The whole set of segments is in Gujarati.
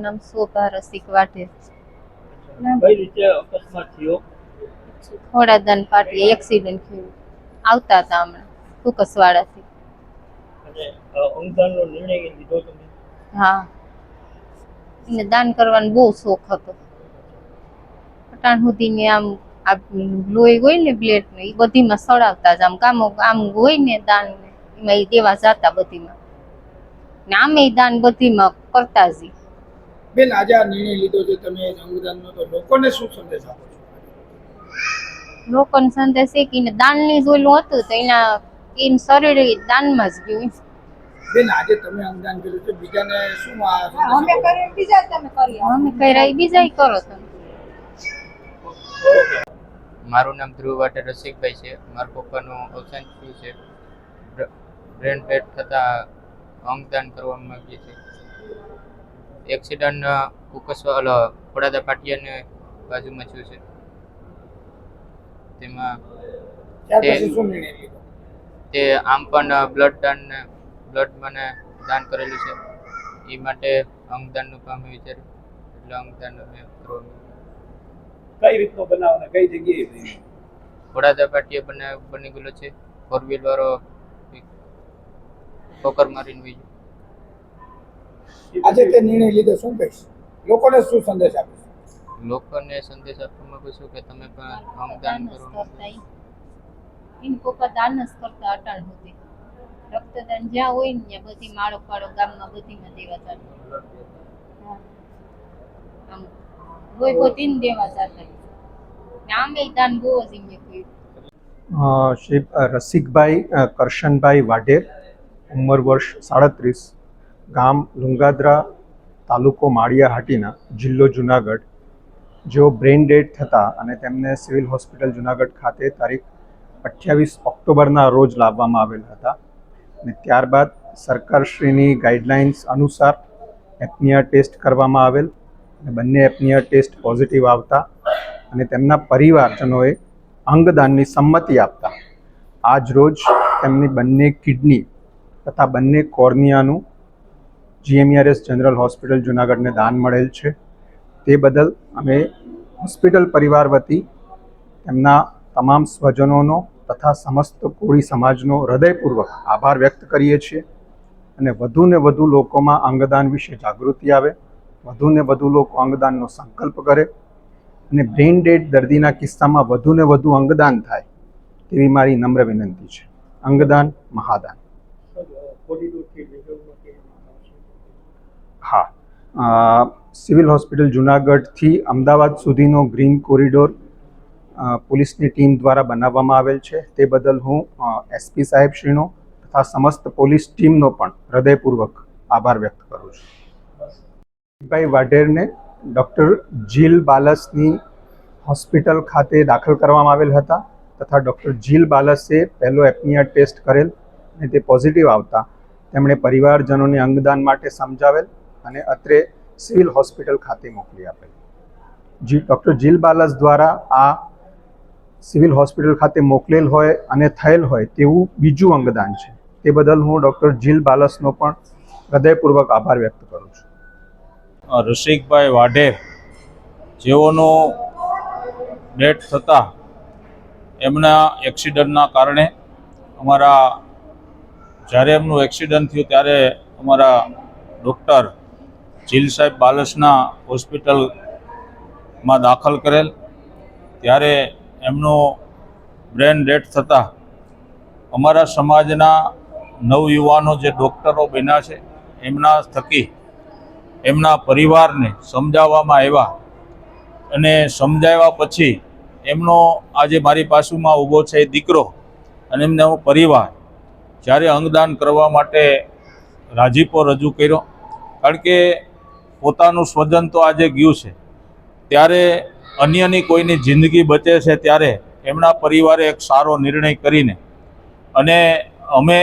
મારું નામ શોભા રસિક વાઢેર કઈ રીતે અકસ્માત થયો? ખોડાદાન પાટી એક્સિડન્ટ થયું. આવતા હતા હમણાં ફુકસવાડાથી. અંગદાનનો નિર્ણય લીધો તમે? હા. એને દાન કરવાનો બહુ શોખ હતો. પટાણ સુધી ને આમ આ લોહી હોય ને બ્લેડ ને એ બધીમાં સડાવતા જ આમ કામો આમ હોય ને દાન ને એમાં એ દેવા જતા બધીમાં. ને આમે દાન બધીમાં કરતા જ ઈ. બેન આજે આ નિર્ણય લીધો છે તમે અંગદાનનો તો લોકોને શું સંદેશ આપો છો? લોકોને સંદેશ એ કે દાનની જોલું હતું તો એના એમ શરીર દાનમાં જ ગયું બેન આજે તમે અંગદાન કર્યું છે બીજાને શું અમે? કરીએ બીજા તમે કરી અમે કઈ રહી બીજા કરો તમે મારું નામ ધ્રુવ વાટે રસિકભાઈ છે મારા પપ્પાનું અવસાન થયું છે. બ્ર- બ્રેન ડેડ થતાં અંગદાન કરવા માંગીએ છીએ એક્સિડન્ટ કુકસવા ખોડાદા પાટિયાને બાજુમાં થયું છે. તેમાં તે- આમ પણ બ્લડ દાન બ્લડ મને દાન કરેલું છે. એ માટે અંગદાનનું કામ મેં વિચાર્યું. એટલે અંગદાન અમે કરવા કઈ રીતનો બનાવ કઈ જગ્યાએ ખોડાદા પાટિયા બને બની ગયેલો છે. ફોર વ્હીલ વાળો ઠોકર મારીને ગયો. આજે તે નિર્ણય લીધો શું કહીશ? લોકોને શું સંદેશ આપીશ? લોકોને સંદેશ આપવા માંગુ છું કે તમે પણ અંગદાન દાન કરો. ઇનકો પર દાન જ કરતા અટાણ સુધી રક્તદાન જ્યાં હોય ને ત્યાં બધી માળો પાળો ગામમાં બધીમાં દેવા આમ કોઈ બધીને દેવા આમે દાન બહુ જ એમને કર્યું. અ, શ્રી રસિકભાઈ કરશનભાઈ વાઢેર ઉંમર વર્ષ સાડત્રીસ. ગામ લુંગાદ્રા તાલુકો માળિયા હાટીના જિલ્લો જુનાગઢ, જેઓ બ્રેઇન ડેડ થતા અને તેમને સિવિલ હોસ્પિટલ જુનાગઢ ખાતે તારીખ અઠ્યાવીસ ઓક્ટોબરના રોજ લાવવામાં આવેલ હતા અને ત્યારબાદ સરકારશ્રીની ગાઈડલાઇન્સ અનુસાર એપનિયા ટેસ્ટ કરવામાં આવેલ અને બંને એપનિયા ટેસ્ટ પોઝિટિવ આવતા અને તેમના પરિવારજનોએ અંગદાનની સંમતિ આપતા. આજ રોજ તેમની બંને કિડની તથા બંને કોર્નિયાનું જીએમઆરએસ જનરલ હોસ્પિટલ જુનાગઢને દાન મળેલ છે. તે બદલ અમે હોસ્પિટલ પરિવાર વતી તેમના તમામ સ્વજનોનો તથા સમસ્ત કોળી સમાજનો હૃદયપૂર્વક આભાર વ્યક્ત કરીએ છીએ અને વધુને વધુ લોકોમાં અંગદાન વિશે જાગૃતિ આવે વધુને વધુ લોકો અંગદાનનો સંકલ્પ કરે અને બ્રેઇન ડેડ દર્દીના કિસ્સામાં વધુને વધુ અંગદાન થાય તેવી મારી નમ્ર વિનંતી છે. અંગદાન, મહાદાન. સિવિલ હોસ્પિટલ જુનાગઢથી અમદાવાદ સુધીનો ગ્રીન કોરિડોર પોલીસની ટીમ દ્વારા બનાવવામાં આવેલ છે. તે બદલ હું એસપી સાહેબશ્રીનો તથા સમસ્ત પોલીસ ટીમનો પણ હૃદયપૂર્વક આભાર વ્યક્ત કરું છું. ભાઈ વાઢેરને ડૉક્ટર જીલ બાલસની હોસ્પિટલ ખાતે દાખલ કરવામાં આવેલ હતા તથા ડૉક્ટર જીલ બાલસે પહેલો એપનિયા ટેસ્ટ કરેલ અને તે પોઝિટિવ આવતા તેમણે પરિવારજનોને અંગદાન માટે સમજાવેલ. અને અત્રે સિવિલ હોસ્પિટલ ખાતે મોકલી આપેલ. જી, ડૉક્ટર જીલ બાલસ દ્વારા આ સિવિલ હોસ્પિટલ ખાતે મોકલેલ હોય અને થયેલ હોય તેવું બીજું અંગદાન છે. તે બદલ હું ડૉક્ટર જીલ બાલસનો પણ હૃદયપૂર્વક આભાર વ્યક્ત કરું છું. રસિકભાઈ વાઢેર જેઓનો ડેથ થતાં એમના એક્સિડન્ટના કારણે અમારા, જ્યારે એમનું એક્સિડન્ટ થયું ત્યારે અમારા ડૉક્ટર જીલ સાહેબ બાલસના હોસ્પિટલમાં દાખલ કરેલ. ત્યારે એમનો બ્રેન ડેથ થતાં અમારા સમાજના નવયુવાનો જે ડૉક્ટરો બન્યા છે, એમના થકી એમના પરિવારને સમજાવવામાં આવ્યા અને સમજાવ્યા પછી એમનો આજે મારી પાસુમાં ઊભો છે દીકરો અને એમનો પરિવાર જ્યારે અંગદાન કરવા માટે રાજીપો રજૂ કર્યો. કારણ કે પોતાનું સ્વજન તો આજે ગયું છે. ત્યારે અન્યની કોઈની જિંદગી બચે છે ત્યારે એમના પરિવારે એક સારો નિર્ણય કરીને અને અમે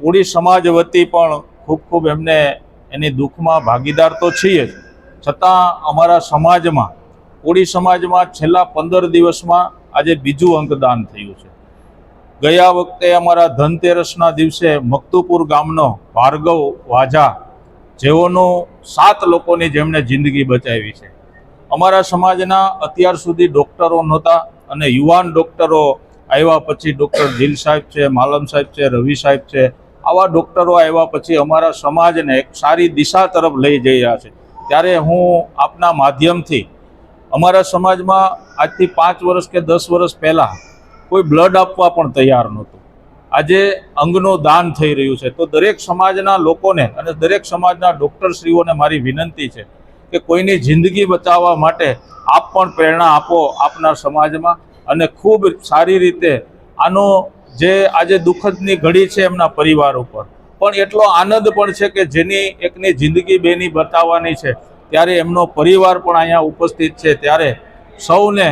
કોળી સમાજ વતી પણ ખૂબ ખૂબ એમને એની દુઃખમાં ભાગીદાર તો છીએ જ. છતાં અમારા સમાજમાં કોળી સમાજમાં છેલ્લા પંદર દિવસમાં આજે બીજું અંગદાન થયું છે. ગયા વખતે અમારા ધનતેરસના દિવસે મક્તુપુર ગામનો ભાર્ગવ વાઝા જેઓનું સાત લોકોની જેમણે જિંદગી બચાવી છે. અમારા સમાજના અત્યાર સુધી ડૉક્ટરો નહોતા અને યુવાન ડૉક્ટરો આવ્યા પછી ડૉક્ટર દિલ સાહેબ છે, માલમ સાહેબ છે, રવિ સાહેબ છે, આવા ડૉક્ટરો આવ્યા પછી અમારા સમાજને એક સારી દિશા તરફ લઈ જઈ રહ્યા છે. ત્યારે હું આપના માધ્યમથી અમારા સમાજમાં આજથી પાંચ વર્ષ કે દસ વર્ષ પહેલાં કોઈ બ્લડ આપવા પણ તૈયાર નહોતું. આજે અંગનું દાન થઈ રહ્યું છે. તો દરેક સમાજના લોકોને અને દરેક સમાજના ડૉક્ટરશ્રીઓને મારી વિનંતી છે કે કોઈની જિંદગી બચાવવા માટે આપ પણ પ્રેરણા આપો આપના સમાજમાં અને ખૂબ સારી રીતે આનો જે આજે દુઃખદની ઘડી છે એમના પરિવાર ઉપર. પણ એટલો આનંદ પણ છે કે જેની એકની જિંદગી બેની બતાવવાની છે, ત્યારે એમનો પરિવાર પણ અહીંયા ઉપસ્થિત છે. ત્યારે સૌને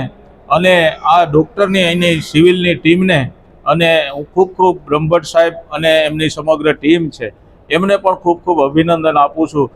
અને આ ડૉક્ટરની અહીંની સિવિલની ટીમને અને હું ખૂબ ખૂબ બ્રહ્મભટ્ટ સાહેબ અને એમની સમગ્ર ટીમ છે. એમને પણ ખૂબ ખૂબ અભિનંદન આપું છું.